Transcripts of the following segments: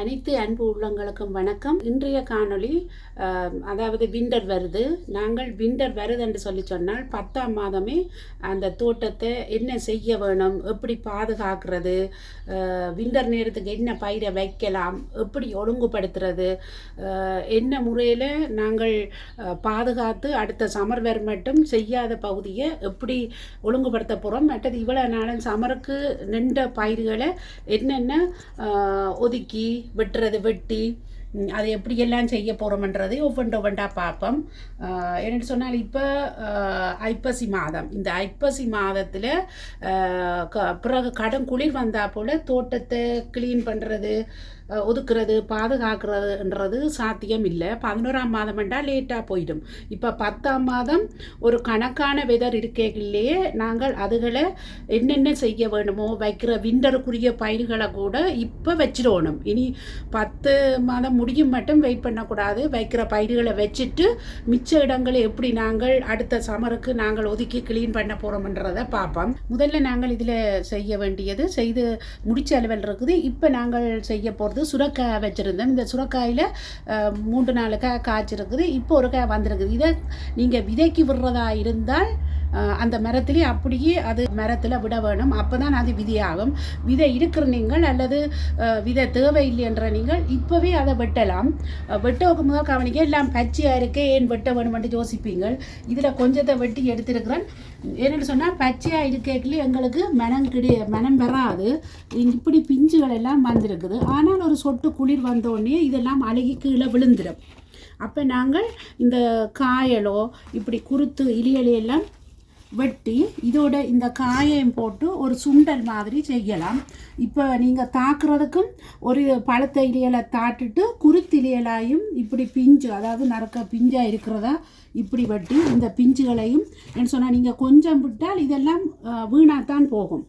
அனைத்து அன்பு உள்ளங்களுக்கும் வணக்கம். இன்றைய காணொளி அதாவது விண்டர் வருது. நாங்கள் விண்டர் வருது என்று சொல்லி சொன்னால் பத்தாம் மாதமே அந்த தோட்டத்தை என்ன செய்ய வேணும் எப்படி பாதுகாக்கிறது விண்டர் நேரத்துக்கு என்ன பயிரை வைக்கலாம் எப்படி ஒழுங்குபடுத்துறது என்ன முறையில் நாங்கள் பாதுகாத்து அடுத்த சமர் வேறு மட்டும் செய்யாத பகுதியை எப்படி ஒழுங்குபடுத்த போகிறோம் மற்றது இவ்வளோ நாளும் சமருக்கு நின்ற பயிர்களை என்னென்ன ஒதுக்கி வெட்டுறது வெட்டி அதை எப்படியெல்லாம் செய்ய போகிறோம்ன்றது ஒவ்வொன்று ஒவ்வொன்றா பார்ப்போம் என்னென்னு சொன்னால் இப்போ ஐப்பசி மாதம். இந்த ஐப்பசி மாதத்தில் பிறகு கடும் குளிர் வந்தால் போல் தோட்டத்தை க்ளீன் பண்ணுறது ஒதுக்குறது பாதுகாக்கிறதுன்றது சாத்தியம் இல்லை பதினோராம் மாதம் என்றால் லேட்டாக போயிடும். இப்போ பத்தாம் மாதம் ஒரு கணக்கான வெதர் இருக்கையிலேயே நாங்கள் அதுகளை என்னென்ன செய்ய வேணுமோ வைக்கிற விண்டருக்குரிய பயிர்களை கூட இப்போ வச்சிடணும். இனி பத்து மாதம் முடியும் மட்டும் வெயிட் பண்ணக்கூடாது. வைக்கிற பயிர்களை வச்சுட்டு மிச்ச இடங்களை எப்படி நாங்கள் அடுத்த சமருக்கு நாங்கள் ஒதுக்கி க்ளீன் பண்ண போகிறோம்ன்றதை பார்ப்போம். முதல்ல நாங்கள் இதில் செய்ய வேண்டியது செய்து முடிச்ச அளவில் இருக்குது. இப்போ நாங்கள் செய்ய போகிறது சுரக்காய் வச்சுருந்தேன். இந்த சுரக்காயில் மூன்று நாலு காய் காய்ச்சிருக்குது. இப்போ ஒரு காய் வந்திருக்குது. இதை நீங்கள் விதைக்கு விடுறதா இருந்தால் அந்த மரத்திலே அப்படியே அது மரத்தில் விட வேணும். அப்போ தான் அது விதையாகும். விதை இருக்கிற நீங்கள் அல்லது விதை விதை தேவையில்லைன்ற நீங்கள் இப்போவே அதை வெட்டலாம். அஹ், வெட்டவுக்கு முதல் கவனிக்க எல்லாம் பச்சையாக இருக்கே ஏன் வெட்ட வேணுமென்று யோசிப்பீங்கள். இதில் கொஞ்சத்தை வெட்டி எடுத்திருக்கிறேன். என்னென்னு சொன்னால் பச்சையாக இருக்கைக்குள்ளே எங்களுக்கு மனம் கிடை மனம் வராது. இப்படி பிஞ்சுகள் எல்லாம் வந்திருக்குது. ஆனால் ஒரு சொட்டு குளிர் வந்தோடனே இதெல்லாம் அழுகி கீழே விழுந்துடும். அப்போ நாங்கள் இந்த காயலோ இப்படி குருத்து இலியலையெல்லாம் வெட்டி இதோட இந்த காயையும் போட்டு ஒரு சுண்டல் மாதிரி செய்யலாம். இப்போ நீங்கள் தாக்குறதுக்கும் ஒரு பழத்தை இலையலை தாட்டுட்டு குருத்திலையலாயும் இப்படி பிஞ்சு அதாவது நறுக்க பிஞ்சாக இருக்கிறதா இப்படி வெட்டி இந்த பிஞ்சுகளையும் என்ன சொன்னால் நீங்கள் கொஞ்சம் விட்டால் இதெல்லாம் வீணாகத்தான் போகும்.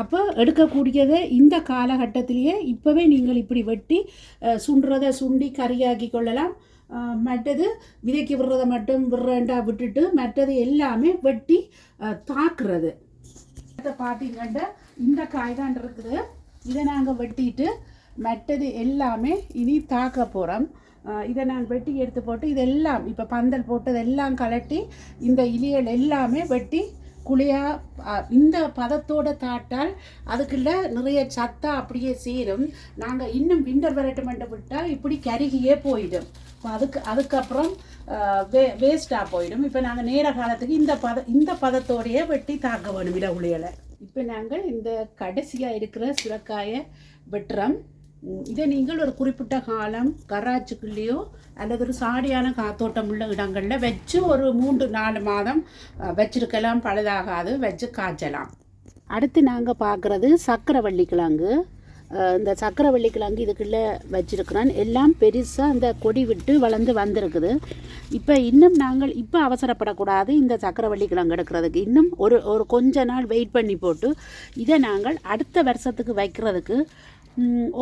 அப்போ எடுக்கக்கூடியதை இந்த காலகட்டத்திலேயே இப்போவே நீங்கள் இப்படி வெட்டி சுண்டுறதை சுண்டி கறியாக்கி கொள்ளலாம். மற்றது விதைக்கு விடுறதை மட்டும் விடுறேன்டா விட்டுட்டு மற்றது எல்லாமே வெட்டி தாக்குறது. இதை பார்த்தீங்கன்னா இந்த காய் தான் இருக்குது. இதை நாங்கள் வெட்டிட்டு மற்றது எல்லாமே இனி தாக்க போகிறோம் இதை நான் வெட்டி எடுத்து போட்டு இதெல்லாம் இப்போ பந்தல் போட்டு இதெல்லாம் கலட்டி இந்த இலியல் எல்லாமே வெட்டி குழியா இந்த பதத்தோட தாட்டால் அதுக்குள்ள நிறைய சத்தா அப்படியே சேரும். நாங்கள் இன்னும் விண்டர் வரட்டுமெண்ட்டு விட்டால் இப்படி கருகியே போயிடும். அதுக்கு அதுக்கப்புறம் வே வேஸ்ட்டாக போயிடும். இப்போ நாங்கள் நேர காலத்துக்கு இந்த பத இந்த பதத்தோடையே வெட்டி தாக்க வேணும் இட உளியலை இப்போ நாங்கள் இந்த கடைசியாக இருக்கிற சுரக்காயை வெட்டுறோம். இதை நீங்கள் ஒரு குறிப்பிட்ட காலம் கராச்சுக்குள்ளேயோ அல்லது ஒரு சாடியான காத்தோட்டம் உள்ள இடங்களில் வச்சு ஒரு மூன்று நாலு மாதம் வச்சிருக்கலாம். பழுதாகாது வச்சு காய்ச்சலாம். அடுத்து நாங்கள் பார்க்குறது சக்கரவள்ளி கிழங்கு. இந்த சக்கரவள்ளி கிழங்கு இதுக்குள்ளே வச்சிருக்கிறோம். எல்லாம் பெருசாக அந்த கொடி விட்டு வளர்ந்து வந்திருக்குது. இப்போ இன்னும் நாங்கள் இப்போ அவசரப்படக்கூடாது இந்த சக்கரவள்ளி கிழங்கு எடுக்கிறதுக்கு. இன்னும் ஒரு ஒரு கொஞ்ச நாள் வெயிட் பண்ணி போட்டு இதை நாங்கள் அடுத்த வருஷத்துக்கு வைக்கிறதுக்கு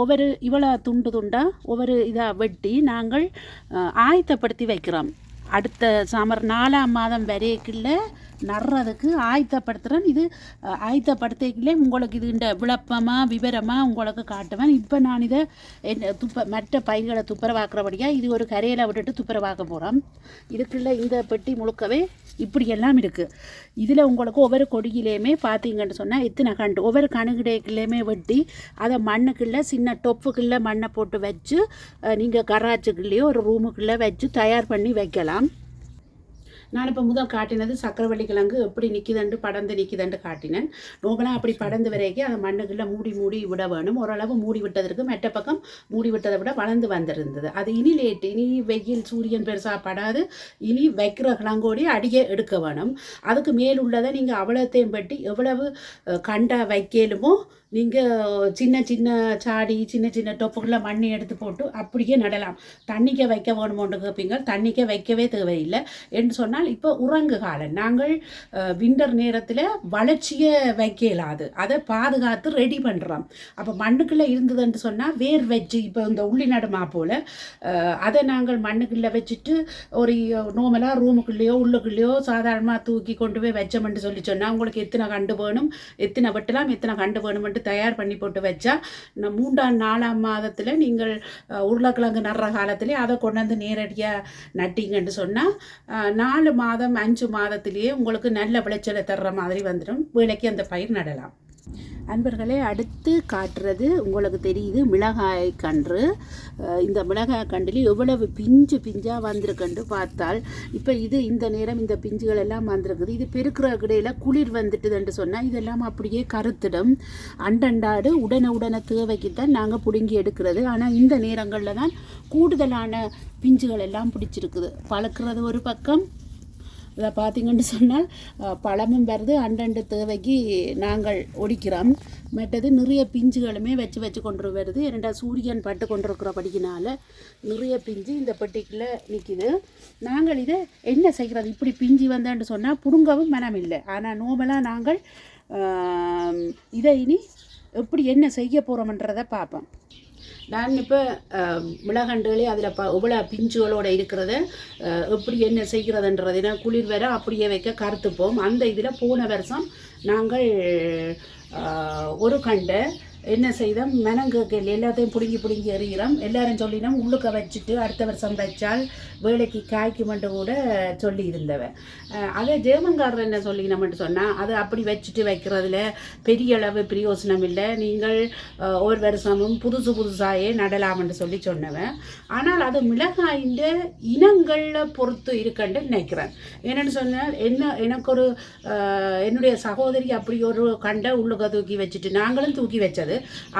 ஒவ்வொரு இவ்வளோ துண்டு துண்டாக ஒவ்வொரு இதாக வெட்டி நாங்கள் ஆயத்தப்படுத்தி வைக்கிறோம். அடுத்த சமர் நாலாம் மாதம் வரைக்குள்ள நடுறதுக்கு ஆயத்தப்படுத்துகிறேன் இது ஆயத்தப்படுத்திக்கலே உங்களுக்கு இது இந்த விளப்பமாக விவரமாக உங்களுக்கு காட்டுவேன். இப்போ நான் இதை என்ன துப்ப மற்ற பயிர்களை துப்புரவாக்குறபடியாக இது ஒரு கரையில் விட்டுட்டு துப்புரவாக்க போகிறோம் இதுக்குள்ள இந்த பெட்டி முழுக்கவே இப்படியெல்லாம் இருக்குது இதில் உங்களுக்கு ஒவ்வொரு கொடியிலையுமே பார்த்தீங்கன்னு சொன்னால் எத்தனை கண்டு ஒவ்வொரு கணுகிடைக்குள்ளேயுமே வெட்டி அதை மண்ணுக்குள்ளே சின்ன டொப்புக்குள்ளே மண்ணை போட்டு வச்சு நீங்கள் கராச்சுக்குள்ளேயோ ஒரு ரூமுக்குள்ளே வச்சு தயார் பண்ணி வைக்கலாம். நான் இப்போ முதல் காட்டினது சக்கரவள்ளி கிழங்கு எப்படி நிற்கிதண்டு படந்து நிற்கிதண்டு காட்டினேன். நோபலாக அப்படி படந்து வரைக்கும் அதை மண்ணுக்குள்ளே மூடி மூடி விட வேணும். ஓரளவு மூடி விட்டதற்கு மெட்ட பக்கம் மூடி விட்டதை விட வளர்ந்து வந்திருந்தது. அது இனி லேட் இனி வெயில் சூரியன் பெருசாக படாது. இனி வைக்கிற கிழங்கோடி அடியே எடுக்க வேணும். அதுக்கு மேல் உள்ளதை நீங்கள் அவ்வளோத்தையும் பட்டி எவ்வளவு கண்டா வைக்கலுமோ நீங்கள் சின்ன சின்ன சாடி சின்ன சின்ன டொப்புகளை மண்ணை எடுத்து போட்டு அப்படியே நடலாம். தண்ணிக்க வைக்க வேணுமோன்னு கேட்பீங்க தண்ணிக்க வைக்கவே தேவையில்லை. என்று சொன்னால் இப்போ உறங்கு காலம் நாங்கள் விண்டர் நேரத்தில் வளர்ச்சியை வைக்க இயலாது. அதை பாதுகாத்து ரெடி பண்ணுறோம் அப்போ மண்ணுக்குள்ளே இருந்ததுன்னு சொன்னால் வேர் வச்சு இப்போ இந்த உள்ளி நடுமா போல் அதை நாங்கள் மண்ணுக்குள்ளே வச்சுட்டு ஒரு நோமலாக ரூமுக்குள்ளேயோ உள்ளுக்குள்ளேயோ சாதாரணமாக தூக்கி கொண்டு போய் வச்சோம்னு சொல்லி சொன்னால் உங்களுக்கு எத்தனை கண்டு வேணும் எத்தனை வெட்டலாம் எத்தனை கண்டு வேணுமென்று தயார் பண்ணி போட்டு வச்சா இந்த மூன்றாம் நாலாம் மாதத்தில் நீங்கள் உருளைக்கிழங்கு நடுற காலத்திலே அதை கொண்டு வந்து நேரடியாக நட்டிங்கன்னு சொன்னால் நாலு மாதம் அஞ்சு மாதத்திலேயே உங்களுக்கு நல்ல விளைச்சலை தர்ற மாதிரி வந்துடும். வேலைக்கு அந்த பயிர் நடலாம். அன்பர்களே அடுத்து காட்டுறது உங்களுக்கு தெரியுது மிளகாய் கன்று. இந்த மிளகாய் கண்டில் எவ்வளவு பிஞ்சு பிஞ்சாக வந்திருக்குன்னு பார்த்தால் இப்போ இது இந்த நேரம் இந்த பிஞ்சுகள் எல்லாம் வந்திருக்குது. இது பெருக்கிற இடையில குளிர் வந்துட்டுதுன்னு சொன்னால் இதெல்லாம் அப்படியே கருத்திடும். அண்டண்டாடு உடனே உடனே தேவைக்கு தான் நாங்கள் பிடுங்கி எடுக்கிறது. ஆனால் இந்த நேரங்களில் தான் கூடுதலான பிஞ்சுகள் எல்லாம் பிடிச்சிருக்குது. பழக்கிறது ஒரு பக்கம் இதை பார்த்தீங்கன்னு சொன்னால் பழமும் வருது அண்டண்டு தேவைக்கு நாங்கள் ஒடிக்கிறோம். மற்றது நிறைய பிஞ்சுகளுமே வச்சு வச்சு கொண்டு வருது. ஏனெண்டா சூரியன் பட்டு கொண்டிருக்கிறபடியினால நிறைய பிஞ்சு இந்த பெட்டிக்குள்ளே நிற்கிது நாங்கள் இதை என்ன செய்கிறது? இப்படி பிஞ்சு வந்தேன்னு சொன்னால் பிடுங்கவும் மனம் இல்லை ஆனால் நோமலாக நாங்கள் இதை இனி எப்படி என்ன செய்ய போகிறோம்ன்றதை பார்ப்போம். நான் இப்போ மிளகண்டுகளே அதில் ப இவ்வளோ பிஞ்சுகளோடு இருக்கிறத எப்படி என்ன செய்கிறதுன்றது ஏன்னா குளிர் வர அப்படியே வைக்க கருத்துப்போம். அந்த இதில் போன வருஷம் நாங்கள் ஒரு கண்டை என்ன செய்தோம்? மெனங்கல் எல்லாத்தையும் பிடுங்கி பிடுங்கி எறிகிறோம். எல்லாரும் சொல்லினோம் உள்ளுக்க வச்சுட்டு அடுத்த வருஷம் தைச்சால் வேலைக்கு காய்க்குமென்று கூட சொல்லி இருந்தவன் அதே ஜெர்மன்காரர் என்ன சொல்லினோம்னு சொன்னால் அதை அப்படி வச்சுட்டு வைக்கிறதுல பெரிய அளவு பிரயோசனம் இல்லை. நீங்கள் ஒரு வருஷமும் புதுசு புதுசாகவே நடலாம்னு சொல்லி சொன்னவன் ஆனால் அது மிளகாயின் இனங்களில் பொறுத்து இருக்கண்டு நினைக்கிறேன். என்னென்னு சொன்னால் என்ன எனக்கு ஒரு என்னுடைய சகோதரி அப்படி ஒரு கண்டை உள்ளுக்க தூக்கி வச்சுட்டு நாங்களும் தூக்கி வச்சது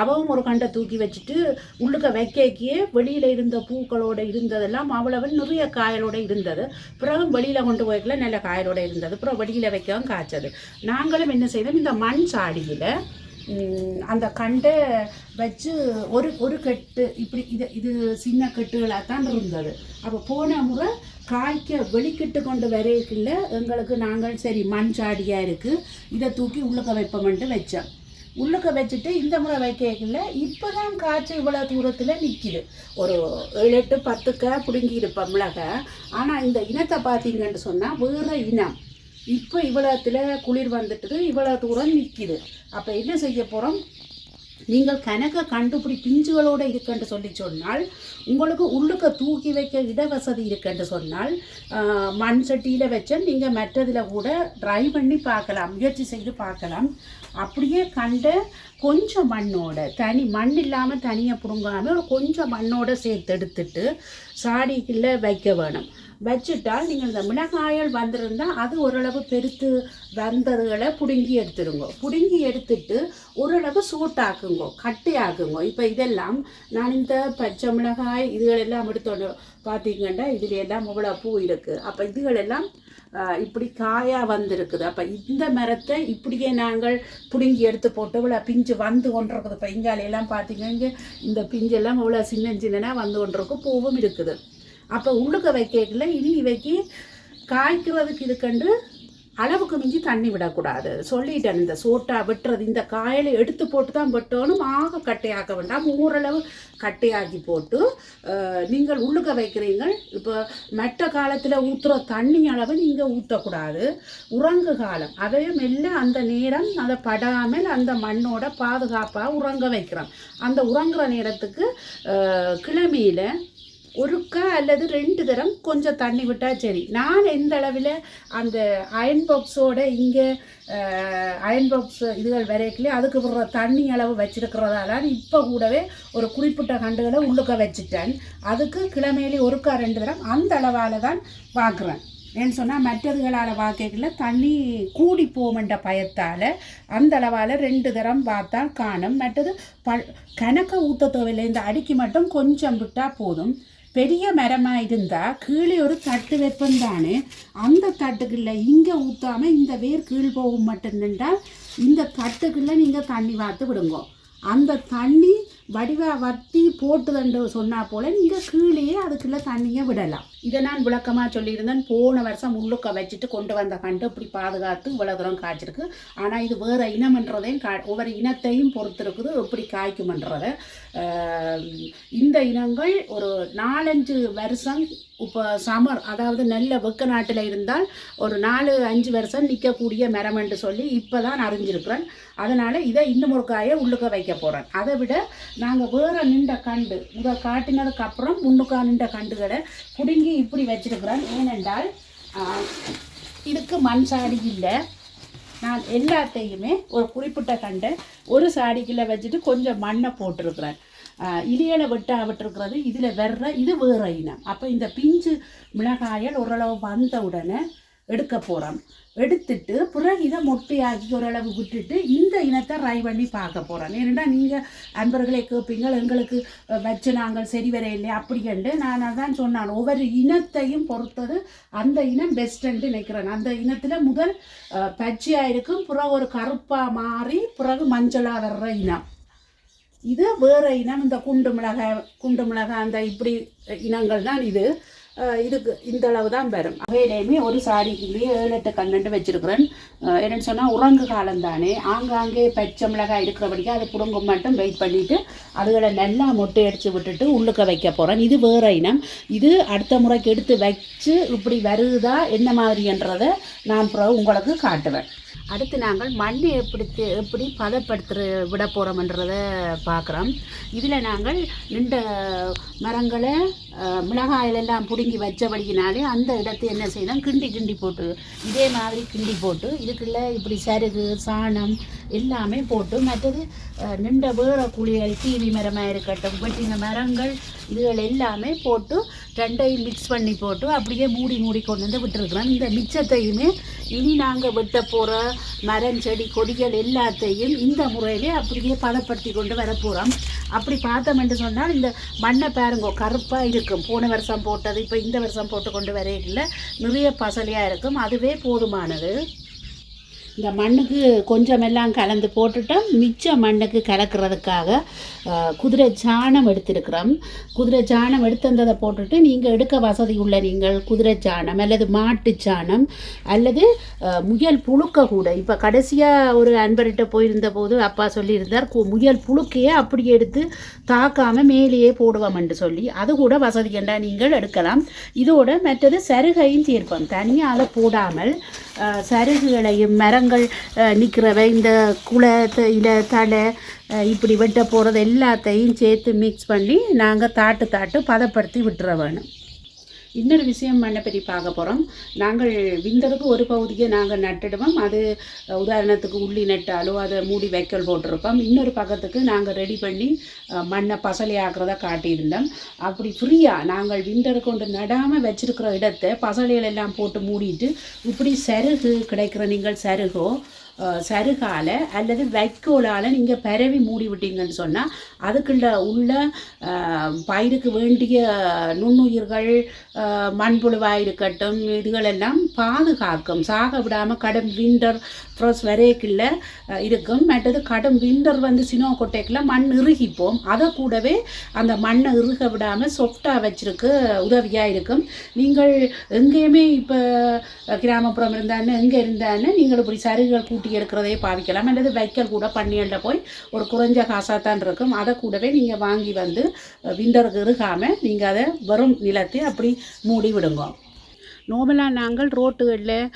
அவவும் ஒரு கண்டை தூக்கி வச்சுட்டு உள்ளுக்க வைக்கக்கியே வெளியில் இருந்த பூக்களோட இருந்ததெல்லாம் அவ்வளவு நிறைய காயலோட இருந்தது. பிறகு வெளியில் கொண்டு போய்க்கல நல்ல காயலோடு இருந்தது. அப்புறம் வெளியில் வைக்கவும் காய்ச்சது. நாங்களும் என்ன செய்தோம் இந்த மண் சாடியில் அந்த கண்டை வச்சு ஒரு ஒரு கட்டு இப்படி இது இது சின்ன கட்டுகளாக தான் இருந்தது. அப்போ போன முறை காய்க்க வெளிக்கிட்டு கொண்டு வரையில எங்களுக்கு நாங்கள் சரி மண் சாடியாக இருக்குது இதை தூக்கி உள்ளுக்க வைப்போம்ன்ட்டு வச்சோம். உள்ளுக்க வச்சுட்டு இந்த முறை வைக்கல. இப்போ தான் காய்ச்சி இவ்வளோ தூரத்தில் நிற்கிது ஒரு ஏழு எட்டு பத்துக்க பிடுங்கி இருப்போம் மிளகாய் ஆனால் இந்த இனத்தை பார்த்தீங்கன்னு சொன்னால் வேறு இனம். இப்போ இவ்வளோத்தில் குளிர் வந்துட்டுது இவ்வளோ தூரம் நிற்கிது அப்போ என்ன செய்ய போகிறோம் நீங்கள் கணக்கை கண்டுபிடி பிஞ்சுகளோடு இருக்குன்னு சொல்லி சொன்னால் உங்களுக்கு உள்ளுக்க தூக்கி வைக்க இட வசதி இருக்குன்னு சொன்னால் மண் சட்டியில் வச்ச நீங்கள் மற்றதில் கூட ட்ரை பண்ணி பார்க்கலாம் முயற்சி செய்து பார்க்கலாம். அப்படியே கண்ட கொஞ்சம் மண்ணோட தனி மண் இல்லாமல் தனியாக பிடுங்காமல் கொஞ்சம் மண்ணோட சேர்த்து எடுத்துட்டு சாடிக்குள்ளே வைக்க வேணும். வச்சுட்டால் நீங்கள் இந்த மிளகாயல் வந்திருந்தால் அது ஓரளவு பெருத்து வந்ததுகளை பிடுங்கி எடுத்துருங்க. பிடுங்கி எடுத்துட்டு ஓரளவு சூட்டாக்குங்க ஆக்குங்கோ இப்போ இதெல்லாம் நான் இந்த பச்சை மிளகாய் இதுகளெல்லாம் எடுத்தோன்னு பார்த்தீங்கன்னா இதில் எல்லாம் இவ்வளோ பூ இருக்குது அப்போ இதுகளெல்லாம் இப்படி காயாக வந்திருக்குது. அப்போ இந்த மரத்தை இப்படியே நாங்கள் பிடுங்கி எடுத்து போட்டு இவ்வளோ பிஞ்சு வந்து கொண்டிருக்குது. இப்போ இங்காலையெல்லாம் பார்த்தீங்கன்னா இந்த பிஞ்செல்லாம் இவ்வளோ சின்ன சின்னனாக வந்து கொண்டிருக்கும் பூவும் இருக்குது. அப்போ உள்ளுக்க வைக்கல இனி இவைக்கு காய்க்கிறதுக்கு இதுக்கண்டு அளவுக்கு மிஞ்சி தண்ணி விடக்கூடாது. சொல்லிட்டேன் இந்த சோட்டா வெட்டுறது இந்த காயலை எடுத்து போட்டு தான் வெட்டணும். ஆக கட்டையாக்க வேண்டாம். ஓரளவு கட்டையாக்கி போட்டு நீங்கள் உள்ளுக்க வைக்கிறீங்க இப்போ மெட்ட காலத்தில் ஊற்றுற தண்ணி அளவு நீங்கள் ஊற்றக்கூடாது உறங்கு காலம். அதையும் மெல்ல அந்த நேரம் அதை படாமல் அந்த மண்ணோட பாதுகாப்பாக உறங்க வைக்கிறோம். அந்த உறங்குற நேரத்துக்கு அஹ், ஒருக்கா அல்லது ரெண்டு தரம் கொஞ்சம் தண்ணி விட்டால் சரி. நான் எந்த அளவில் அந்த அயன் பாக்ஸோட இங்கே அயன் பாக்ஸ் இதுகள் வரைக்கல அதுக்கு விடுற தண்ணி அளவு வச்சுருக்கிறதால இப்போ கூடவே ஒரு குறிப்பிட்ட கண்டுகளை உள்ளுக்க வச்சுட்டேன். அதுக்கு கிழமையிலே ஒருக்கா ரெண்டு தரம் அந்த அளவால் தான் பார்க்குறேன் ஏன்னு சொன்னால் மற்றதுகளால் வாக்கைகளில் தண்ணி கூடி போமென்ற பயத்தால் அந்த அளவால் ரெண்டு தரம் பார்த்தா காணும். மற்றது ப கணக்க ஊற்ற தேவையில்லை இந்த அடிக்கு மட்டும் கொஞ்சம் விட்டால் போதும். பெரிய மரமாக இருந்தால் கீழே ஒரு தட்டு வெப்பம் தானே அந்த தட்டுக்குள்ள இங்கே ஊற்றாமல் இந்த வேர் கீழ் போகும் மட்டும் நின்றால் இந்த தட்டுக்குள்ள நீங்கள் தண்ணி வார்த்து விடுங்க. அந்த தண்ணி வடிவா வத்தி போட்டுதண்டு சொன்னா போல நீங்கள் கீழேயே அதுக்குள்ள தண்ணியை விடலாம். இதை நான் விளக்கமாக சொல்லியிருந்தேன். போன வருஷம் உள்ளுக்க வச்சுட்டு கொண்டு வந்த கண்டு இப்படி பாதுகாத்து இவ்வளோ தூரம் காய்ச்சிருக்கு. ஆனால் இது வேறு இனம்ன்றதையும் கா ஒவ்வொரு இனத்தையும் பொறுத்து இருக்குது எப்படி காய்க்குமன்றதை இந்த இனங்கள் ஒரு நாலஞ்சு வருஷம் இப்போ சமர் அதாவது நல்ல வெக்க நாட்டில் இருந்தால் ஒரு நாலு அஞ்சு வருஷம் நிற்கக்கூடிய மரம் என்று சொல்லி இப்போ தான் அறிஞ்சிருக்கிறேன். அதனால் இதை இன்னும் ஒரு காயை உள்ளுக்க வைக்க போகிறேன் அதை விட நாங்கள் வேறு நின்ற கண்டு. இதை காட்டினதுக்கு அப்புறம் முன்னுக்கா நின்ற கண்டுகளை பிடுங்கி இப்படி வச்சிருக்கிறேன். ஏனென்றால் இதுக்கு மண் சாடி இல்லை. நான் எல்லாத்தையுமே ஒரு குறிப்பிட்ட கண்டை ஒரு சாடிக்குள்ள வச்சுட்டு கொஞ்சம் மண்ணை போட்டிருக்கிறேன். ஆஹ் இலையில வெட்டா விட்டுருக்கிறது இதில் வெற இது வேற இனம். அப்போ இந்த பிஞ்சு மிளகாயல் ஓரளவு வந்த உடனே எடுக்க போகிறோம் எடுத்துட்டு பிறகு இதை மொட்டையாக்கி ஓரளவு விட்டுட்டு இந்த இனத்தை ரை பண்ணி பார்க்க போகிறோம் ஏன்னா நீங்கள் அன்பர்களை கேட்பீங்க எங்களுக்கு வச்சு நாங்கள் சரி வர இல்லை அப்படி நான் அதான் சொன்னான். ஒவ்வொரு இனத்தையும் பொறுத்தது அந்த இனம் பெஸ்ட்டுன்ட்டு நினைக்கிறேன். அந்த இனத்தில் முதல் பச்சையாக இருக்கும் பிறகு ஒரு கருப்பாக மாறி பிறகு மஞ்சளாக வர்ற இனம். இது வேறு இனம் இந்த குண்டு மிளகாய் குண்டு மிளகாய் அந்த இப்படி இனங்கள் தான் இது. இதுக்கு இந்த அளவு தான் வரும் அவையிலையுமே ஒரு சாரிக்குள்ளேயே ஏழு எட்டு கண்ணெண்டு வச்சிருக்கிறேன். என்னென்னு என்னன்னு சொன்னால் உறங்கு காலம் தானே. ஆங்காங்கே பச்சை மிளகாய் இருக்கிறபடிக்கு அது புடுங்க மட்டும் வெயிட் பண்ணிட்டு அதுகளை நல்லா மொட்டை அடித்து விட்டுட்டு உள்ளுக்க வைக்க போகிறேன் இது வேற இனம். இது அடுத்த முறைக்கு எடுத்து வச்சு இப்படி வருதா என்ன மாதிரின்றதை நான் பிறகு உங்களுக்கு காட்டுவேன். அடுத்து நாங்கள் மண்ணை எப்படி தே- எப்படி பதப்படுத்துற விட போகிறோம்ன்றத பார்க்குறோம். இதில் நாங்கள் நின்ற மரங்களை மிளகாயிலெல்லாம் பிடி பிடுங்கி வச்சபடியினாலே அந்த இடத்தை என்ன செய்யணும்? கிண்டி கிண்டி போட்டு இதே மாதிரி கிண்டி போட்டு இதுக்குள்ள இப்படி சருகு சாணம் எல்லாமே போட்டு மற்றது அஹ், நின்ற வேற குழிகள் கீவி மரமாக இருக்கட்டும் வெட்டின மரங்கள் இதுகள் எல்லாமே போட்டு ரெண்டையும் மிக்ஸ் பண்ணி போட்டு அப்படியே மூடி மூடி கொண்டு வந்து விட்டுருக்குறோம் இந்த மிச்சத்தையுமே இனி நாங்கள் வெட்ட போகிற மரம் செடி கொடிகள் எல்லாத்தையும் இந்த முறையிலே அப்படியே பதப்படுத்தி கொண்டு வர போகிறோம் அப்படி பார்த்தோம் என்று சொன்னால் இந்த மண்ணை பாருங்க கருப்பாக இருக்கும். போன வருஷம் போட்டது இப்போ இந்த வருஷம் போட்டு கொண்டு வரையில நிறைய பசலையாக இருக்கும். அதுவே போதுமானது. இந்த மண்ணுக்கு கொஞ்சமெல்லாம் கலந்து போட்டுட்டோம். மிச்ச மண்ணுக்கு கலக்கிறதுக்காக குதிரை சாணம் எடுத்திருக்கிறோம். குதிரை சாணம் எடுத்திருந்ததை போட்டுட்டு நீங்கள் எடுக்க வசதி உள்ள நீங்கள் குதிரை சாணம் அல்லது மாட்டு சாணம் அல்லது முயல் புழுக்க கூட. இப்போ கடைசியாக ஒரு அன்பர்கிட்ட போயிருந்த போது அப்பா சொல்லியிருந்தார் கு- முயல் புழுக்கையே அப்படி எடுத்து தாக்காமல் மேலேயே போடுவோம் என்று சொல்லி. அது கூட வசதி கண்டா நீங்கள் எடுக்கலாம். இதோட மற்றது சருகையும் தீர்ப்பம் தனியாக அதை போடாமல் சருகுகளையும் மரங்கள் நிற்கிறவை இந்த குலை இலை தலை இப்படி வெட்ட போகிறது எல்லாத்தையும் சேர்த்து மிக்ஸ் பண்ணி நாங்கள் தாட்டு தாட்டு பதப்படுத்தி விட்டுற வேணும் இன்னொரு விஷயம் என்ன பற்றி பார்க்க போகிறோம் நாங்கள் விந்தருக்கு ஒரு பகுதியை நாங்கள் நட்டுடுவோம். அது உதாரணத்துக்கு உள்ளி நட்டாலோ அதை மூடி வைக்கல் போட்டிருப்போம். இன்னொரு பக்கத்துக்கு நாங்கள் ரெடி பண்ணி மண்ணை பசலையாக்குறதா காட்டியிருந்தோம். அப்படி ஃப்ரீயாக நாங்கள் விண்டர் கொண்டு நடாமல் வச்சிருக்கிற இடத்தை பசலைகள் எல்லாம் போட்டு மூடிட்டு இப்படி சருகு கிடைக்கிற நீங்கள் சருகோ சருகால அல்லது வைக்கோலால் நீங்கள் பரவி மூடி விட்டீங்கன்னு சொன்னால் அதுக்குள்ள உள்ள பயிருக்கு வேண்டிய நுண்ணுயிர்கள் மண்புழுவாக இருக்கட்டும் இதுகளெல்லாம் பாதுகாக்கும். சாக விடாமல் கடும் விண்டர் ஃப்ரோஸ் வரைக்குள்ள இருக்கும் மற்றது கடும் விண்டர் வந்து சினோ கொட்டைக்குள்ள மண் இறுகிப்போம். அதை கூடவே அந்த மண்ணை இறுக விடாமல் சொஃப்டாக வச்சுருக்கு உதவியாக இருக்கும். நீங்கள் எங்கேயுமே இப்போ கிராமப்புறம் இருந்தான்னு எங்கே இருந்தான்னு நீங்கள் இப்படி சருகுகள் கூட்டி எடுக்கிறதே பாவிக்கலாம். அல்லது வைக்கல் கூட பண்ணியல்ல போய் ஒரு குறைஞ்ச காசாக தான் இருக்கும். அதை கூடவே நீங்கள் வாங்கி வந்து விண்டருக்கு இறுகாமல் நீங்கள் அதை வெறும் நிலத்தை அப்படி மூடி விடுங்க. நார்மலாக நாங்கள் ரோட்டுகளில்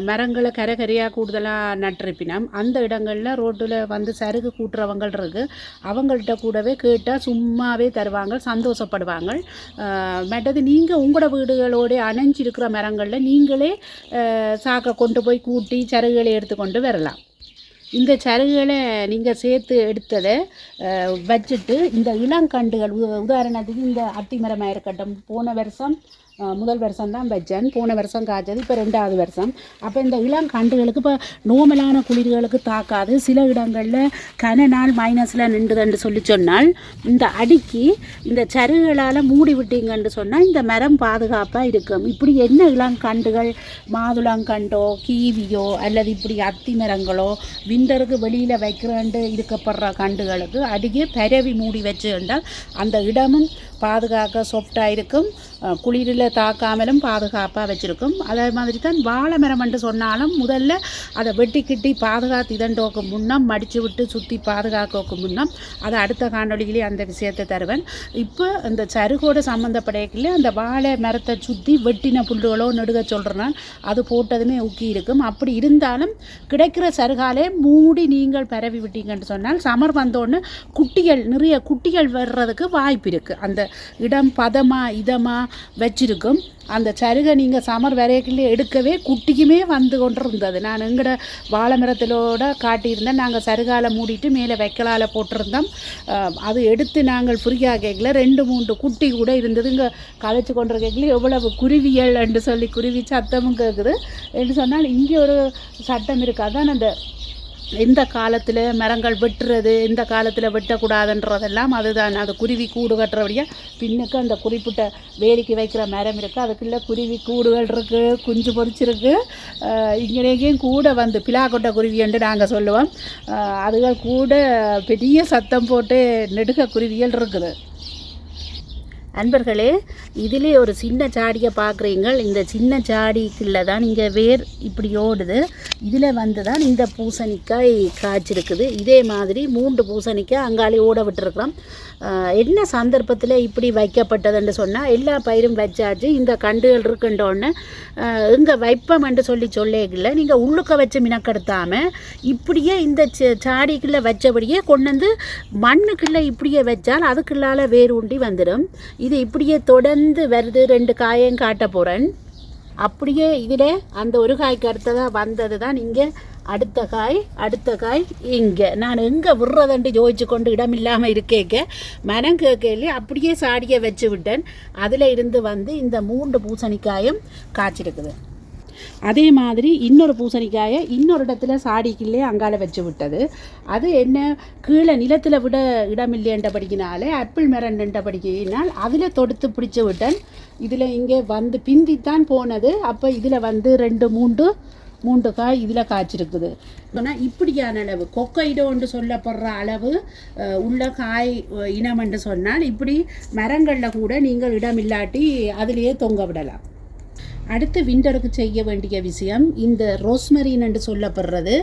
மரங்களை கரகரையாக கூடுதலாக நட்டிருப்பினோம். அந்த இடங்களில் ரோட்டில் வந்து சருகு கூட்டுறவங்கள் இருக்கு. அவங்கள்ட்ட கூடவே கேட்டால் சும்மாவே தருவாங்க சந்தோஷப்படுவாங்க. மற்றது நீங்கள் உங்களோட வீடுகளோடு அணைஞ்சிருக்கிற மரங்களில் நீங்களே சாக்கை கொண்டு போய் கூட்டி சருகுகளை எடுத்துக்கொண்டு வரலாம். இந்த சருகுகளை நீங்கள் சேர்த்து எடுத்ததை வச்சுட்டு இந்த இளங்கண்டுகள் உ- உதாரணத்துக்கு இந்த அத்திமரமாக இருக்கட்டும் போன வருஷம் முதல் வருஷம் தான் வச்சேன் போன வருஷம் காய்ச்சது இப்போ ரெண்டாவது வருஷம். அப்போ இந்த இளங்கண்டுகளுக்கு இப்போ நோமலான குளிர்களுக்கு தாக்காது. சில இடங்களில் கன நாள் மைனஸில் நின்றுதுன்னு சொல்லி சொன்னால் இந்த அடிக்கு இந்த சருகுகளால் மூடி விட்டீங்கன்னு சொன்னால் இந்த மரம் பாதுகாப்பாக இருக்கும். இப்படி என்ன இளங்கண்டுகள் மாதுளங்கண்டோ கீவியோ அல்லது இப்படி அத்தி மரங்களோ விண்டருக்கு வெளியில் வைக்கிறேன்ட்டு இருக்கப்படுற கண்டுகளுக்கு அடிக்கு பரவி மூடி வச்சுருந்தால் அந்த இடமும் பாதுகாக்க சாஃப்டாக இருக்கும். குளிரில் குளிரில் தாக்காமலும் பாதுகாப்பாக வச்சுருக்கும். அதே மாதிரி தான் வாழை மரம் என்று சொன்னாலும் முதல்ல அதை வெட்டி கிட்டி பாதுகாத்து இதண்டோக்கு முன்னம் மடித்து விட்டு சுற்றி பாதுகாக்கோக்கு முன்னம் அதை அடுத்த காணொலியிலே அந்த விஷயத்தை தருவேன். இப்போ இந்த சருகோடு சம்மந்தப்படையில அந்த வாழை மரத்தை சுற்றி வெட்டின புல்லுகளோ நெடுக சொல்கிறேன் அது போட்டதுமே ஊக்கி இருக்கும். அப்படி இருந்தாலும் கிடைக்கிற சருகாலே மூடி நீங்கள் பரவி விட்டீங்கன்னு சொன்னால் சமர் வந்தோடனே குட்டிகள் நிறைய குட்டிகள் வர்றதுக்கு வாய்ப்பு இருக்குது அந்த இடம் பதமாக இதமாக வச்சிருக்கும் அந்த சருகை நீங்கள் சமர் வரைக்குள்ளே எடுக்கவே குட்டிக்குமே வந்து கொண்டு இருந்தது நான் எங்கட வாழை மரத்திலோட காட்டியிருந்தேன். நாங்கள் சருகால மூடிட்டு மேலே வைக்கலால் போட்டிருந்தோம். அது எடுத்து நாங்கள் ஃப்ரீயாக கேட்கல ரெண்டு மூன்று குட்டி கூட இருந்தது. இங்கே கதைச்சு கொண்டு கேட்கல எவ்வளவு குருவியல் என்று சொல்லி குருவி சத்தமும் கேட்குது என்று சொன்னால் இங்கே ஒரு சட்டம் இருக்குது. அதான் அந்த எந்த காலத்தில் மரங்கள் வெட்டுறது எந்த காலத்தில் வெட்டக்கூடாதுன்றதெல்லாம் அதுதான். அது குருவி கூடு கட்டுறபடியாக பின்னுக்கு அந்த குறிப்பிட்ட வேலிக்கு வைக்கிற மரம் இருக்குது அதுக்குள்ளே குருவி கூடுகள் இருக்குது குஞ்சு பொறிச்சிருக்கு. இங்கேயும் கூட வந்து பிலாக்கொட்டை குருவி என்று நாங்கள் சொல்லுவோம். அதுகள் கூட பெரிய சத்தம் போட்டு நெடுக குருவிகள் இருக்குது. அன்பர்களே இதிலே ஒரு சின்ன சாடியை பார்க்குறீங்க இந்த சின்ன சாடிக்குள்ளே தான் இங்கே வேர் இப்படி ஓடுது. இதில் வந்து தான் இந்த பூசணிக்காய் காய்ச்சிருக்குது. இதே மாதிரி மூன்று பூசணிக்காய் அங்காலே ஓட விட்டுருக்குறோம். என்ன சந்தர்ப்பத்தில் இப்படி வைக்கப்பட்டதுன்னு சொன்னால் எல்லா பயிரும் வச்சாச்சு இந்த கண்டுகள் இருக்குன்றோன்னு இங்கே வைப்போம்னு சொல்லி சொல்லேக்கில்ல நீங்கள் உள்ளுக்க வச்சு மினக்கெடுத்தாமல் இப்படியே இந்த ச- சாடிக்குள்ளே வச்சபடியே கொண்டு வந்து மண்ணுக்குள்ளே இப்படியே வச்சால் அதுக்குள்ளால வேர் உண்டி வந்துடும் இது இப்படியே தொடர்ந்து வருது ரெண்டு காயம் காட்ட போகிறேன் அப்படியே இதில் அந்த ஒரு காய்க்கு அடுத்ததாக வந்தது தான் இங்கே. அடுத்த காய் அடுத்த காய் இங்கே. நான் எங்கே விடுறதுன்ட்டு யோசிச்சு கொண்டு இடம் இல்லாமல் இருக்கேக்க மனம் கேட்கல அப்படியே சாடியை வச்சு விட்டேன். அதில் இருந்து வந்து இந்த மூன்று பூசணிக்காயும் காய்ச்சிருக்குது. அதே மாதிரி இன்னொரு பூசணிக்காயை இன்னொரு இடத்துல சாடிக்குள்ளே அங்கால வச்சு விட்டது. அது என்ன? கீழே நிலத்தில் விட இடமில்லைன்ற படிக்கினாலே ஆப்பிள் மரண்ட படிக்கினால் அதில் தொடுத்து பிடிச்சி விட்டேன். இதில் இங்கே வந்து பிந்தித்தான் போனது. அப்போ இதில் வந்து ரெண்டு மூன்று மூன்று காய் இதில் காய்ச்சிருக்குது. ஆனால் இப்படியான அளவு கொக்கைடோன்னு சொல்லப்படுற அளவு உள்ள காய் இனம் என்று சொன்னால் இப்படி மரங்களில் கூட நீங்கள் இடம் இல்லாட்டி அதிலேயே தொங்க விடலாம். அடுத்து விண்டருக்கு செய்ய வேண்டிய விஷயம் இந்த ரோஸ்மெரின் என்று சொல்லப்படுறது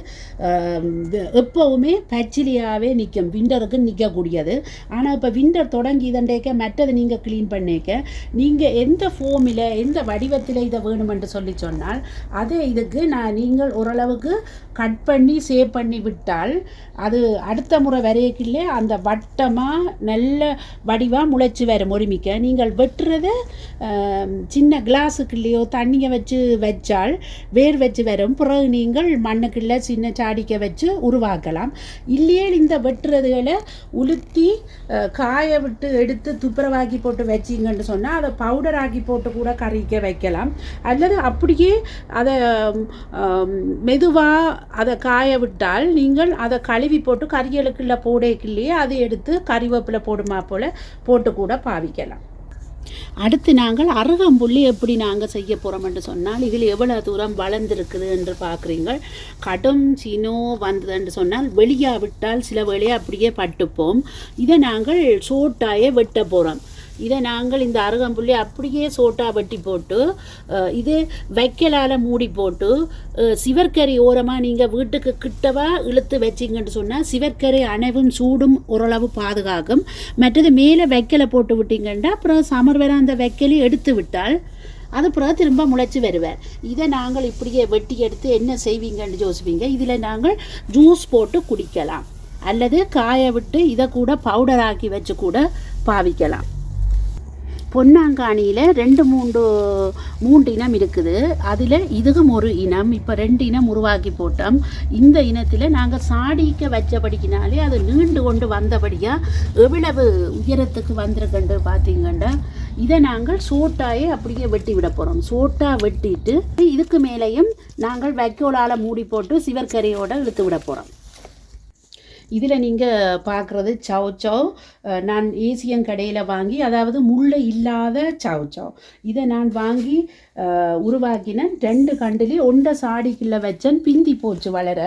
எப்போவுமே எப்பவுமே பச்சிலியாகவே நிற்கும் விண்டருக்கு நிற்கக்கூடியது ஆனால் இப்போ விண்டர் தொடங்கி இதண்டேக்க மற்றது நீங்கள் க்ளீன் பண்ணிக்க நீங்கள் எந்த ஃபோமில் எந்த வடிவத்தில் இதை வேணுமென்று சொல்லி சொன்னால் அதே இதுக்கு நான் நீங்கள் ஓரளவுக்கு கட் பண்ணி சேவ் பண்ணி விட்டால் அது அடுத்த முறை வரையக்கில்லே அந்த வட்டமாக நல்ல வடிவாக முளைச்சி வரும் ஒருமிக்க. நீங்கள் வெட்டுறத சின்ன கிளாஸுக்குள்ளேயோ தண்ணியை வச்சு வச்சால் வேர் வச்சு வரும். பிறகு நீங்கள் மண்ணுக்குள்ளே சின்ன சாடிக்க வச்சு உருவாக்கலாம். இல்லையே இந்த வெட்டுறதுகளை உளுத்தி காய விட்டு எடுத்து துப்புரவாக்கி போட்டு வச்சிங்கன்னு சொன்னால் அதை பவுடர் ஆக்கி போட்டு கூட கறிக்க வைக்கலாம். அல்லது அப்படியே அதை மெதுவாக அதை காய விட்டால் நீங்கள் அதை கழுவி போட்டு கறிகளுக்குள்ள போடக்குள்ளேயே அதை எடுத்து கறிவேப்பிலை போடுமா போல் போட்டு கூட பாவிக்கலாம். அடுத்து நாங்கள் அருகம்புள்ளி எப்படி நாங்கள் செய்ய போகிறோம் என்று சொன்னால் இதில் எவ்வளோ தூரம் வளர்ந்துருக்குது என்று பார்க்குறீங்கள் கடும் சினோ வந்தது என்று சொன்னால் வெளியாக விட்டால் சில வேளையை அப்படியே பட்டுப்போம். இதை நாங்கள் சோட்டாயே வெட்ட போகிறோம் இதை நாங்கள் இந்த அருகம்புள்ளி அப்படியே சோட்டா வெட்டி போட்டு இது வைக்கலால் மூடி போட்டு சிவர்கறி ஓரமாக நீங்கள் வீட்டுக்கு கிட்டவா இழுத்து வச்சிங்கன்னு சொன்னால் சிவர்க்கரை அணைவும் சூடும் ஓரளவு பாதுகாக்கும். மற்றது மேலே வைக்கலை போட்டு விட்டிங்கன்னா அப்புறம் சமர் வர அந்த வைக்கலை எடுத்து விட்டால் அது பிறகு திரும்ப முளைச்சி வருவார். இதை நாங்கள் இப்படியே வெட்டி எடுத்து என்ன செய்வீங்கன்னு யோசிப்பீங்க? இதில் நாங்கள் ஜூஸ் போட்டு குடிக்கலாம். அல்லது காய விட்டு இதை கூட பவுடர் ஆக்கி வச்சு கூட பாவிக்கலாம். பொன்னாங்காணியில் ரெண்டு மூன்று மூன்று இனம் இருக்குது. அதில் இதுவும் ஒரு இனம். இப்போ ரெண்டு இனம் உருவாக்கி போட்டோம். இந்த இனத்தில் நாங்கள் சாடிக்க வச்சபடிக்கினாலே அது நீண்டு கொண்டு வந்தபடியாக எவ்வளவு உயரத்துக்கு வந்திருக்கண்டு பார்த்தீங்கன்னா இதை நாங்கள் சோட்டாயே அப்படியே வெட்டி விட போகிறோம் சோட்டா வெட்டிட்டு இதுக்கு மேலேயும் நாங்கள் வைக்கோலால் மூடி போட்டு சிவர்க்கரையோடு இழுத்து விட போகிறோம் இதில் நீங்கள் பார்க்குறது சவ் சவ் நான் ஏசியன் கடையில் வாங்கி அதாவது முள்ளை இல்லாத சவ் சவ். இதை நான் வாங்கி உருவாக்கினேன் ரெண்டு கண்டிலே ஒன்றை சாடிக்குள்ளே வச்சேன் பிந்தி போச்சு வளர.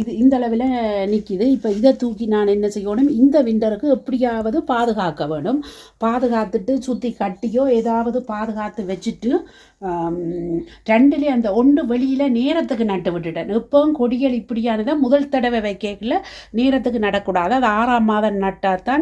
இது இந்த அளவில் நிற்கிது இப்போ இதை தூக்கி நான் என்ன செய்யணும்? இந்த விண்டருக்கு எப்படியாவது பாதுகாக்க வேணும். பாதுகாத்துட்டு சுற்றி கட்டியோ ஏதாவது பாதுகாத்து வச்சுட்டு ஆம், ரெண்டுலேயே அந்த ஒன்று வெளியில் நேரத்துக்கு நட்டு விட்டுட்டேன். இப்போவும் கொடிகள் இப்படியானதை முதல் தடவை வைக்கல நேரத்துக்கு நடக்கூடாது. அது ஆறாம் மாதம் நட்டால் தான்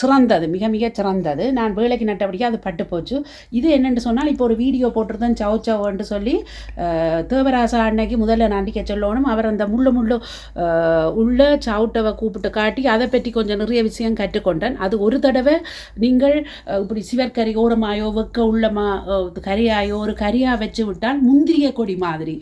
சிறந்தது மிக மிக சிறந்தது. நான் வேலைக்கு நட்டபடியாக அது பட்டு போச்சு. இது என்னென்னு சொன்னால் இப்போ ஒரு வீடியோ போட்டிருந்தேன் சவு சவுன்னு சொல்லி தேவராசா அன்னைக்கு முதல்ல நம்பிக்க சொல்லணும். அவர் அந்த முள்ளு முள்ளு உள்ள சவுட்டவை கூப்பிட்டு காட்டி அதை பற்றி கொஞ்சம் நிறைய விஷயம் கற்றுக்கொண்டேன். அது ஒரு தடவை நீங்கள் இப்படி சிவர்கறி ஓரமாயோ வெக்க உள்ளமா கறியாயோ கரியாயோ ஒரு கரியாக வச்சு விட்டால் முந்திரிய கொடி மாதிரி.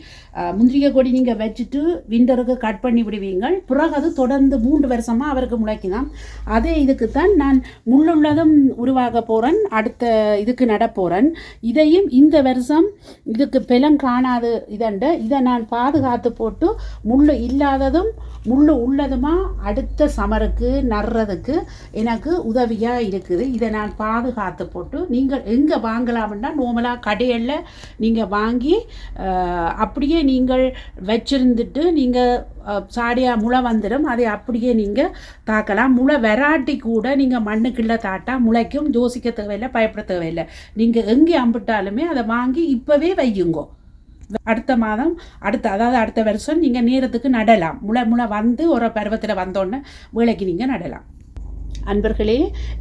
முந்திரிய கொடி நீங்கள் வச்சுட்டு விண்டருக்கு கட் பண்ணி விடுவீங்கள். பிறகு அது தொடர்ந்து மூன்று வருஷமாக அவருக்கு முளைக்குதான் அதே இதுக்கு தான் நான் முள்ளுள்ளதும் உருவாக போகிறேன் அடுத்த இதுக்கு நடப்போகிறேன் இதையும் இந்த வருஷம் இதுக்கு பெலம் காணாது இதண்டு. இதை நான் பாதுகாத்து போட்டு முள் இல்லாததும் முள் உள்ளதுமா? அடுத்த சமருக்கு நடுறதுக்கு எனக்கு உதவியாக இருக்குது. இதை நான் பாதுகாத்து போட்டு நீங்கள் எங்கே வாங்கலாம்னா நோமலாக கடையில் நீங்கள் வாங்கி அப்படியே நீங்கள் வச்சிருந்துட்டு நீங்கள் சாடியாக முளை வந்துடும். அதை அப்படியே நீங்கள் தாக்கலாம். முளை வெராட்டி கூட நீங்கள் மண்ணுக்குள்ளே தாட்டா முளைக்கும். யோசிக்க தேவையில்லை பயப்பட தேவையில்லை. நீங்கள் எங்கே அம்பிட்டாலுமே அதை வாங்கி இப்போவே வையுங்கோ. அடுத்த மாதம் அடுத்த அதாவது அடுத்த வருஷம் நீங்கள் நேரத்துக்கு நடலாம். முளை முளை வந்து ஒரு பருவத்தில் வந்தோடனே வேலைக்கு நீங்கள் நடலாம். அன்பர்களே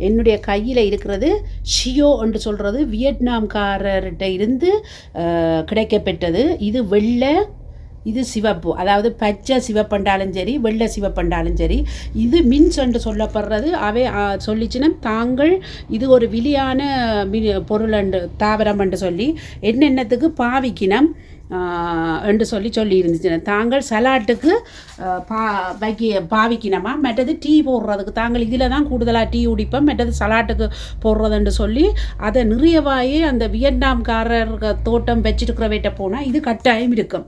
என்னுடைய கையில் இருக்கிறது ஷியோ என்று சொல்கிறது வியட்நாம்காரர்கிட்ட இருந்து கிடைக்கப்பெற்றது. இது வெள்ளை இது சிவப்பு. அதாவது பச்சை சிவப்பண்டாலும் சரி வெள்ளை சிவப்பண்டாலும் சரி இது மின்ஸ் என்று சொல்லப்படுறது. அவை சொல்லிச்சுன்னா தாங்கள் இது ஒரு விலியான பொருள் என்று தாவரம் என்று சொல்லி என்னென்னத்துக்கு பாவிக்கினம் என்று சொல்லி சொல்லி இருந்துச்சு தாங்கள் சலாட்டுக்கு பா வைக்க பாவிக்கணுமா மற்றது டீ போடுறதுக்கு. தாங்கள் இதில் தான் கூடுதலாக டீ குடிப்போம். மற்றது சலாட்டுக்கு போடுறதுன்னு சொல்லி அதை நிறையவாயே அந்த வியட்நாம்காரர் தோட்டம் வச்சிருக்கிறவைட்ட போனால் இது கட்டாயம் இருக்கும்.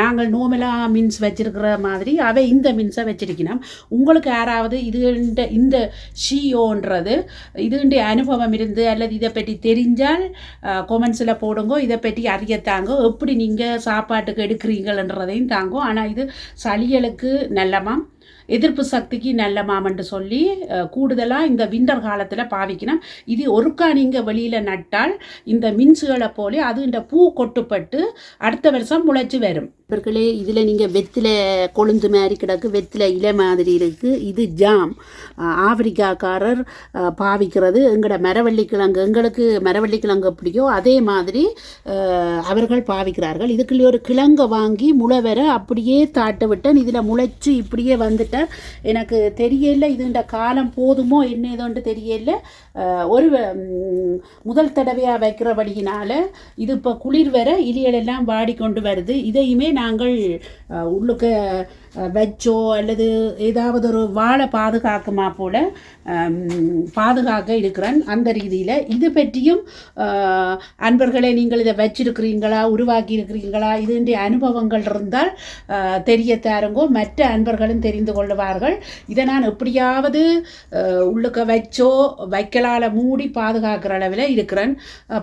நாங்கள் நோமலாக மீன்ஸ் வச்சிருக்கிற மாதிரி அவை இந்த மீன்ஸை வச்சிருக்கணும். உங்களுக்கு யாராவது இது இந்த ஷியோன்றது இதுன்ற அனுபவம் இருந்து அல்லது இதை பற்றி தெரிஞ்சால் கொமெண்ட்ஸில் போடுங்க. இதை பற்றி அறியத்தாங்க எப்படி நீங்கள் சாப்பாட்டுக்கு எடுக்கிறீங்கன்றதையும் தாங்கோ. ஆனால் இது சளிகளுக்கு நல்லமாம் எதிர்ப்பு சக்திக்கு நல்ல மாமன்ட்டு சொல்லி கூடுதலாக இந்த விண்டர் காலத்தில் பாவிக்கணும். இது ஒருக்கா நீங்கள் வெளியில் நட்டால் இந்த மின்சுகளை போலே அது இந்த பூ கொட்டுப்பட்டு அடுத்த வருஷம் முளைச்சி வரும். இவர்களே இதில் நீங்கள் வெத்தில கொழுந்து மாதிரி கிடக்கு வெத்தில இலை மாதிரி இருக்குது இது ஜாம். ஆப்பிரிக்காக்காரர் பாவிக்கிறது. எங்களோட மரவள்ளிக்கிழங்கு எங்களுக்கு மரவள்ளிக்கிழங்கு எப்படியோ அதே மாதிரி அவர்கள் பாவிக்கிறார்கள். இதுக்குள்ளே ஒரு கிழங்கை வாங்கி முளை வர அப்படியே தாட்ட விட்டேன். இதில் முளைச்சி இப்படியே வந்துட்டேன் எனக்கு தெரியல இதுண்ட காலம் போதுமோ என்ன ஏதோன்ட்டு தெரியல ஒரு முதல் தடவையாக வைக்கிறபடியினால இது இப்போ குளிர் வர இலியலெல்லாம் எல்லாம் வாடி கொண்டு வருது. இதையுமே நாங்கள் உள்ளுக்க வச்சோ அல்லது ஏதாவது ஒரு வாழை பாதுகாக்குமா போல பாதுகாக்க இருக்கிறேன். அந்த ரீதியில் இது பற்றியும் அன்பர்களே நீங்கள் இதை வச்சிருக்கிறீங்களா உருவாக்கி இருக்கிறீங்களா இதனுடைய அனுபவங்கள் இருந்தால் தெரிய தாருங்கோ. மற்ற அன்பர்களும் தெரிந்து கொள்வார்கள் இதை நான் எப்படியாவது உள்ளுக்க வச்சோ வைக்கலால மூடி பாதுகாக்கிற அளவில் இருக்கிறேன்.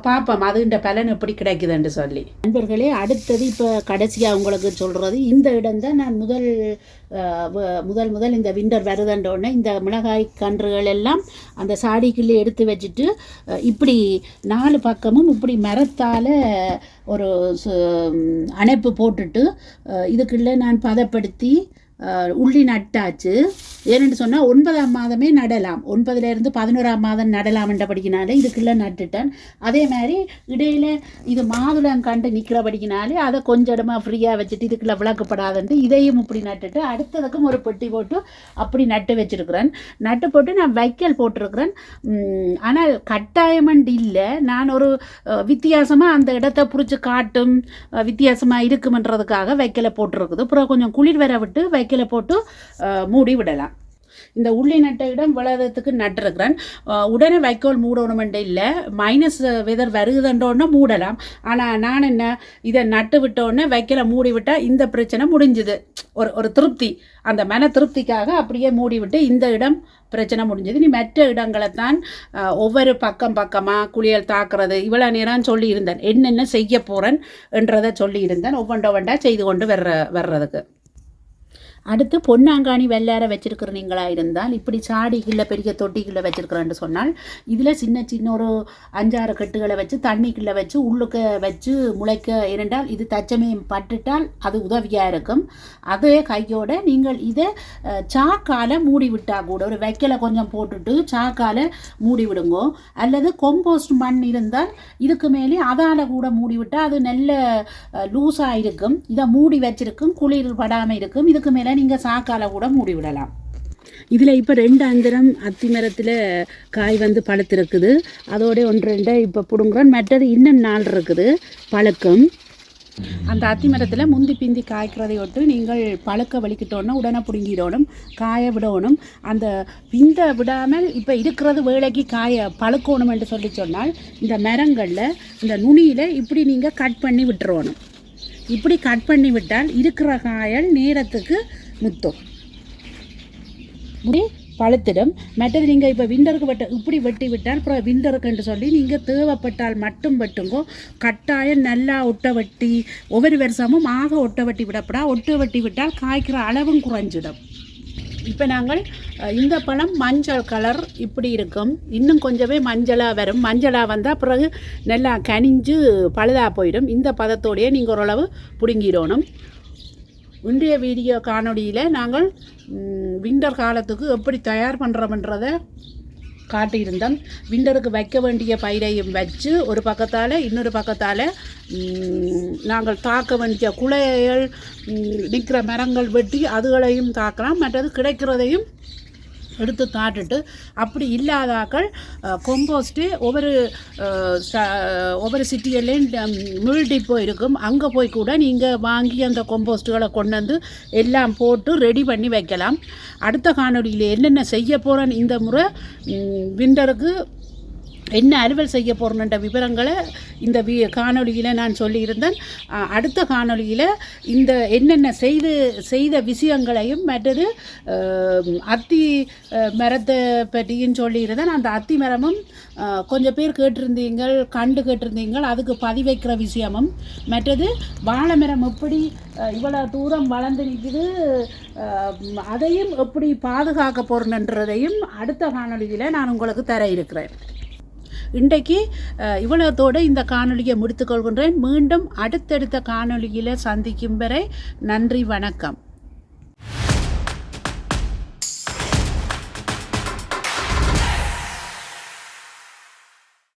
பார்ப்போம். அதுன்ற பலன் எப்படி கிடைக்குதுன்னு சொல்லி. அன்பர்களே அடுத்தது இப்போ கடைசியாக உங்களுக்கு சொல்கிறது இந்த இடம் தான் நான் முதல் முதல் முதல் இந்த விண்டர் வருதுன்றோடனே இந்த மிளகாய் கன்றுகள் எல்லாம் அந்த சாடிக்குள்ளே எடுத்து வச்சுட்டு இப்படி நாலு பக்கமும் இப்படி மரத்தால் ஒரு சு- அணைப்பு போட்டுட்டு இதுக்குள்ளே நான் பதப்படுத்தி உள்ளி நட்டாச்சு. ஏன்னு சொன்னால் ஒன்பதாம் மாதமே நடலாம். ஒன்பதுலேருந்து பதினோராம் மாதம் நடலாம் என்றபடிக்கினாலே இதுக்குள்ளே நட்டுட்டேன். அதே மாதிரி இடையில் இது மாதுளம் கண்டு நிற்கிறபடிக்கினாலே அதை கொஞ்சம் இடமா ஃப்ரீயாக வச்சுட்டு இதுக்குள்ளே விளக்கப்படாதுன்ட்டு இதையும் இப்படி நட்டுட்டு அடுத்ததுக்கும் ஒரு பெட்டி போட்டு அப்படி நட்டு வச்சிருக்கிறேன். நட்டு போட்டு நான் வைக்கல் போட்டிருக்கிறேன். ஆனால் கட்டாயமெண்ட் இல்லை. நான் ஒரு வித்தியாசமாக அந்த இடத்த பிடிச்சி காட்டும் வித்தியாசமாக இருக்குமன்றதுக்காக வைக்கலை போட்டிருக்குது. அப்புறம் கொஞ்சம் குளிர் வர விட்டு வைக்கலை போட்டு மூடி விடலாம். இந்த உள்ளி நட்ட இடம் விளையாடுறதுக்கு நட்டிருக்கிறேன். உடனே வைக்கோல் மூடணுமெண்டு இல்லை. மைனஸ் வெதர் வருகுதுன்றோடனே மூடலாம். ஆனால் நான் என்ன இதை நட்டு விட்டோன்னே வைக்கல மூடி விட்டால் இந்த பிரச்சனை முடிஞ்சுது. ஒரு ஒரு திருப்தி. அந்த மன திருப்திக்காக அப்படியே மூடி விட்டு இந்த இடம் பிரச்சனை முடிஞ்சது. நீ மற்ற இடங்களை தான் ஒவ்வொரு பக்கம் பக்கமாக குளியல் தாக்குறது இவ்வளோ நேரம் சொல்லியிருந்தேன். என்னென்ன செய்ய போகிறேன் என்றதை சொல்லியிருந்தேன். ஒவ்வொன்ற ஒவ்வொன்றா செய்து கொண்டு வர்ற வர்றதுக்கு. அடுத்து பொன்னாங்காணி வெள்ளார வச்சிருக்கிறீங்களா இருந்தால் இப்படி சாடிகளில் பெரிய தொட்டிக்குள்ளே வச்சிருக்கிறேன்னு சொன்னால் இதில் சின்ன சின்ன ஒரு அஞ்சாறு கட்டுகளை வச்சு தண்ணிக்குள்ளே வச்சு உள்ளுக்க வச்சு முளைக்க இரண்டால் இது தச்சமயம் பட்டுட்டால் அது உதவியாக இருக்கும். அதே கையோட நீங்கள் இதை சாக்கால் சாக்கால மூடி விட்டால் கூட ஒரு வைக்கலை கொஞ்சம் போட்டுட்டு சாக்கால மூடி விடுங்கோ. அல்லது கொம்போஸ்ட் மண் இருந்தால் இதுக்கு மேலே அதால் கூட மூடி விட்டால் அது நல்ல லூஸாக இருக்கும். இதை மூடி வச்சிருக்கும் குளிர் படாமல் இருக்கும். இதுக்கு மேலே நீங்கள் சாக்கால கூட மூடிவிடலாம். இதில் இப்போ ரெண்டு அந்திரம் அத்தி மரத்தில் காய் வந்து பழுத்திருக்குது. அதோட ஒன்று ரெண்டு இப்போ பிடுங்குறோம். மற்றது இன்னும் நாள் இருக்குது. பழுக்கும். அந்த அத்தி மரத்தில் முந்தி பிந்தி காய்க்கிறதை ஒட்டு நீங்கள் பழுக்க வலிக்கிட்டோன்னா உடனே பிடுங்கிடணும் காய விடணும். அந்த பிந்த விடாமல் இப்போ இருக்கிறது வேலைக்கு காய பழுக்கணும் என்று சொல்லி சொன்னால் இந்த மரங்களில் இந்த நுனியில் இப்படி நீங்கள் கட் பண்ணி விட்டுறணும். இப்படி கட் பண்ணி விட்டால் இருக்கிற காயல் நேரத்துக்கு முத்தும் முடி பழுத்திடும். மற்றது நீங்கள் இப்போ விண்டருக்கு வெட்ட இப்படி வெட்டி விட்டால் அப்புறம் விண்டருக்குன்னு சொல்லி நீங்கள் தேவைப்பட்டால் மட்டும் வெட்டுங்கோ. கட்டாயம் நல்லா ஒட்ட வெட்டி ஒவ்வொரு வருஷமும் ஆக ஒட்ட வெட்டி விடப்படா. ஒட்ட வெட்டி விட்டால் காய்க்கிற அளவும் குறைஞ்சிடும். இப்போ நாங்கள் இந்த பழம் மஞ்சள் கலர் இப்படி இருக்கும். இன்னும் கொஞ்சமே மஞ்சளாக வரும். மஞ்சளாக வந்தால் பிறகு நல்லா கனிஞ்சு பழுதாக போயிடும். இந்த பதத்தோடையே நீங்கள் ஓரளவு பிடுங்கிடணும். இன்றைய வீடியோ காணொலியில் நாங்கள் விண்டர் காலத்துக்கு எப்படி தயார் பண்ணுறோம்ன்றதை காட்டியிருந்தோம். விண்டருக்கு வைக்க வேண்டிய பயிரையும் வச்சு ஒரு பக்கத்தால் இன்னொரு பக்கத்தால் நாங்கள் தாக்க வேண்டிய குலைகள் நிற்கிற மரங்கள் வெட்டி அதுகளையும் தாக்கலாம். மற்றது கிடைக்கிறதையும் எடுத்து தாட்டுட்டு அப்படி இல்லாதாக்கள் கொம்போஸ்ட்டு ஒவ்வொரு ச- ஒவ்வொரு சிட்டியிலையும் மில் டிப்போ இருக்கும். அங்கே போய் கூட நீங்கள் வாங்கி அந்த கொம்போஸ்ட்டுகளை கொண்டு வந்து எல்லாம் போட்டு ரெடி பண்ணி வைக்கலாம். அடுத்த காணொலியில் என்னென்ன செய்ய போகிறேன்னு இந்த முறை விண்டருக்கு என்ன அறுவல் செய்ய போகிறோன்ற விவரங்களை இந்த வி காணொலியில் நான் சொல்லியிருந்தேன். அடுத்த காணொலியில் இந்த என்னென்ன செய்து செய்த விஷயங்களையும் மற்றது அத்தி மரத்தை பற்றியும் சொல்லியிருந்தேன். அந்த அத்தி மரமும் கொஞ்சம் பேர் கேட்டிருந்தீங்கள் கண்டு கேட்டிருந்தீங்கள் அதுக்கு பதிவைக்கிற விஷயமும். மற்றது வாழை மரம் எப்படி இவ்வளோ தூரம் வளர்ந்து நிற்குது அதையும் எப்படி பாதுகாக்க போகிறோன்றதையும் அடுத்த காணொலியில் நான் உங்களுக்கு தர இருக்கிறேன். இன்றைக்கு இவ்வளோத்தோடு இந்த காணொலியை முடித்துக்கொள்கின்றேன் மீண்டும் அடுத்தடுத்த காணொலியில் சந்திக்கும் வரை நன்றி வணக்கம்.